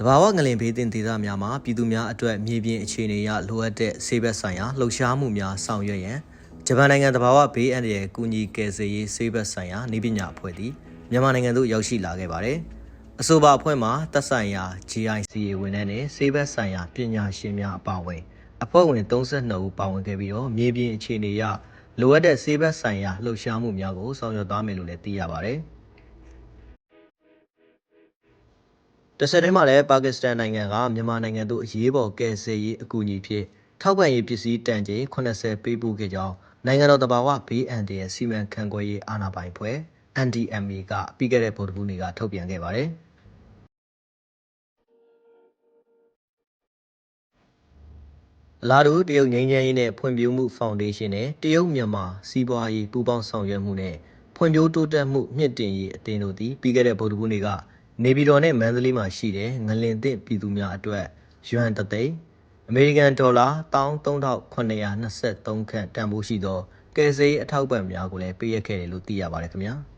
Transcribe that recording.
တဘာဝငလင်ဘေးတင်ဒေသများမှာပြည်သူများအတွက်မြေပြင်အခြေအနေအရလိုအပ်တဲ့ဆေးဘက်ဆိုင်ရာလှုပ်ရှားမှုများဆောင်ရွက်ရန်ဂျပန်နိုင်ငံတဘာဝဘေးအန္တရာယ်ကူညီကယ်ဆယ်ရေးဆေးဘက်ဆိုင်ရာနေပညာအဖွဲ့သည်မြန်မာနိုင်ငံသို့ရောက်ရှိလာခဲ့ပါတယ်။အဆိုပါအဖွဲ့မှာသက်ဆိုင်ရာ GICA ဝန်ထမ်းနဲ့ဆေးဘက်ဆိုင်ရာပညာရှင်များအပါအဝင်အဖွဲ့ဝင်32ဦးပါဝင်ခဲ့ပြီးတော့မြေပြင်အခြေအနေအရလိုအပ်တဲ့ဆေးဘက်ဆိုင်ရာလှုပ်ရှားမှုများကိုဆောင်ရွက်သွားမယ်လို့လည်းသိရပါတယ်။ တစ်ဆက်တည်းမှာလည်းပါကစ္စတန်နိုင်ငံကမြန်မာနိုင်ငံသို့အရေးပေါ်ကယ်ဆယ်ရေးအကူအညီဖြင့်ထောက်ပံ့ရေးပစ္စည်းတန်ချိန်80ပေးပို့ခဲ့ကြောင်းနိုင်ငံတော်တဘာဝဘေးအန္တရာယ်စီမံခန့်ခွဲရေးအာဏာပိုင်ဖွဲ့ NDMA ကပြီးခဲ့တဲ့ဗုဒ္ဓဟူးနေ့ကထုတ်ပြန်ခဲ့ပါတယ်။အလားတူတရုတ်ငြိမ်းချမ်းရေးနဲ့ဖွံ့ဖြိုးမှုဖောင်ဒေးရှင်းနဲ့တရုတ်မြန်မာစီးပွားရေးပူးပေါင်းဆောင်ရွက်မှုနဲ့ဖွံ့ဖြိုးတိုးတက်မှုမြင့်တင်ရေးအသင်းတို့သည်ပြီးခဲ့တဲ့ဗုဒ္ဓဟူးနေ့က နေပြည်တော်နဲ့မန္တလေးမှာရှိတဲ့ငလင်သင့်ပြည်သူများအတွက်ယွမ်တသိန်းအမေရိကန်ဒေါ်လာ13923ခန့်တန်ဖိုးရှိသောကယ်ဆယ်ရေးအထောက်အပံ့များကိုလည်းပေးအပ်ခဲ့တယ်လို့သိရပါတယ်ခင်ဗျာ။